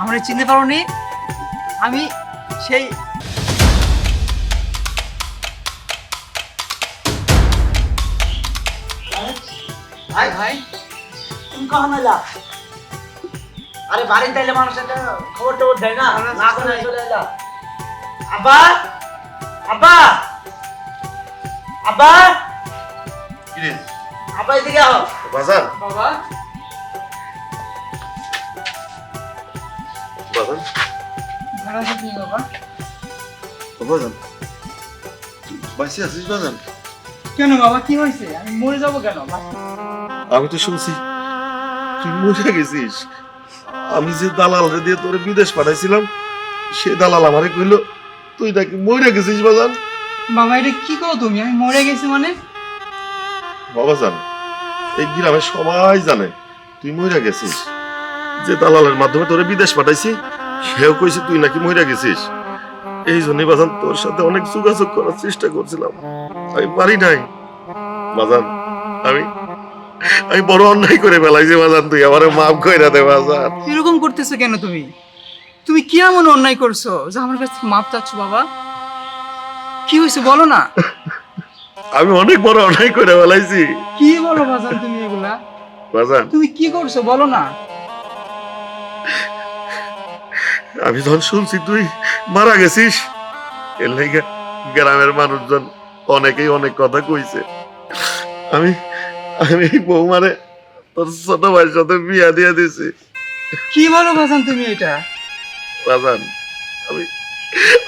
আমার চিনতে পারো নি আমি সেই ভাই ভাই তুমি কখন এলা? আরে বাড়ি তাইলে মানুষ একটা খবর টবর দেয় না। না করে চলে এলা। আব্বা আব্বা আব্বা। আব্বা এদিকে আও বাজান বাবা। বাজান ভাড়া তুমি বাবা। ও বাজান বাসি আছিস বাজান? কেন বাবা কি হয়েছে? আমি মরে যাব কেন? আমি তো শুনছি তুই মরে গেছিস। আমি যে দালাল দিয়ে তোরে বিদেশ পাঠাইছিলাম সে দালাল আমারে কইল তুই নাকি মরে গেছিস বাজান? বাবা এটা কি করো তুমি? আমি মরে গেছি মানে? বাবা জান এই গ্রামে সবাই জানে তুই মরে গেছিস। যে দালালের মাধ্যমে তোরে বিদেশ পাঠাইছি সেও কইছে তুই নাকি গেছিস? এই জন্যই বাজান তোর সাথে অনেক যোগাযোগ করার চেষ্টা করছিলাম। আমি পারি নাই। বাজান আমি আমি বড় অন্যায় করে ফেলাইছি বাজান তুই আমারে মাফ কইরা দে বাজান। এরকম করতেছো কেন তুমি? তুমি কি এমন অন্যায় করছ? যে আমার কাছে মাপ চাচ্ছ বাবা। কি হয়েছে বলো না? আমি অনেক বড় অন্যায় করে ফেলাইছি। কি বলো বাজান তুমি এগুলা? বাজান। তুমি কি করছ বলো না? আমি যখন শুনছি তুই মারা গেছিস এর লেগে গ্রামের মানুষজন অনেকেই অনেক কথা কইছে। আমি আমি বৌমারে তোর ছোট ভাইয়ের সাথে বিয়া দিয়ে দিছি। কি বলো বাজান তুমি এটা? বাজান আমি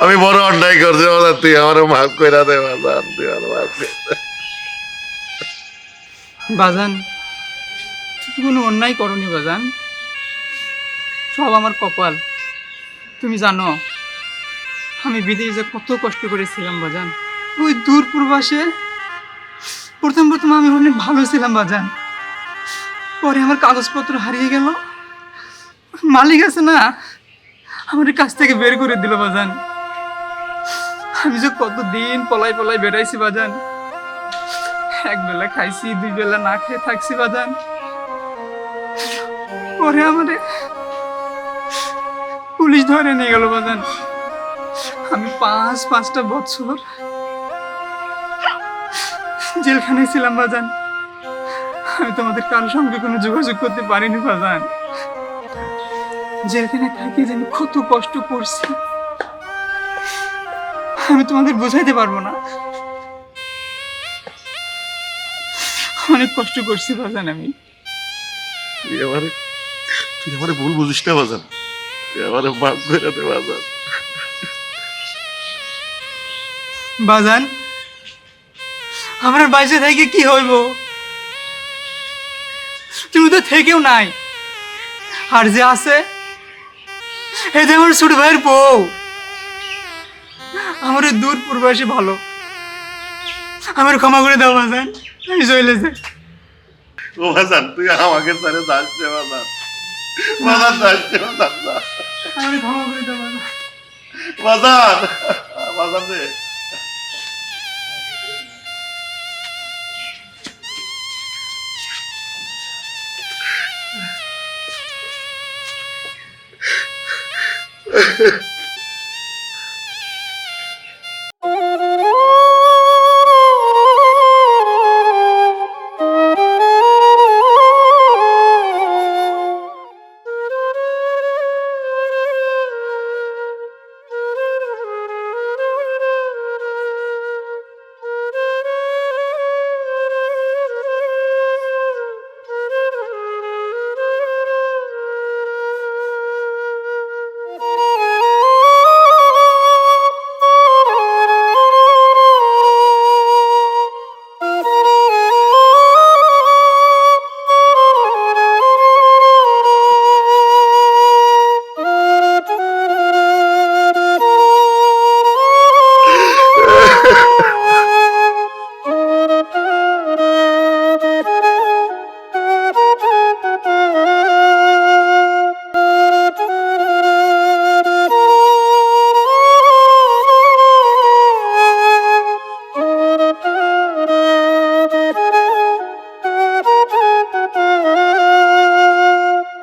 আমি বড় অন্যায় করছি বাজান তুই আমার মাফ কইরা দে বাজান তুই আমার মাফ। বাজান কোনো অন্যায় করনি বাজান। সব আমার কপাল। তুমি জানো, আমি বিদেশে কত কষ্ট করেছিলাম, বাজান। ওই দূর প্রবাসে প্রথম প্রথম আমি অনেক ভালো ছিলাম, বাজান। পরে আমার কাগজপত্র হারিয়ে গেল। মালিক আছে না, আমার কাছ থেকে বের করে দিল, বাজান। আমি যে কতদিন পলাই পলাই বেড়াইছি, বাজান। এক বেলা খাইছি, দুই বেলা না খেয়ে থাকছি, বাজান। পরে আমারে পুলিশ ধরে নিয়ে গেল বাজান। আমি পাঁচ, পাঁচটা বছর জেলখানায় ছিলাম বাজান। আমি তোমাদের কারোর সঙ্গে কোনো যোগাযোগ করতে পারিনি বাজান। জেলখানায় থাকি যে আমি কত কষ্ট করছি। আমি তোমাদের বোঝাইতে পারব না। অনেক কষ্ট করছি বাজান আমি। তুই আমারে ভুল বুঝিস না বাজান। আমারে মাফ করে দে বাজান বাজান আমার বাইসে থেকে কি হইব? তুমি তো থেকেও নাই। আর যে আছে এতে আমার ছোট ভাইয়ের বউ। আমার দূর পূর্বাসী ভালো। আমার ক্ষমা করে দাও বাজান। আমি চলে যাই। ও বাজান তুই আমাকে ছেড়ে যাস বাজান। বাজান যাস বাজান। আমি ক্ষমা করে দাও বাজান বাজান বাজান রে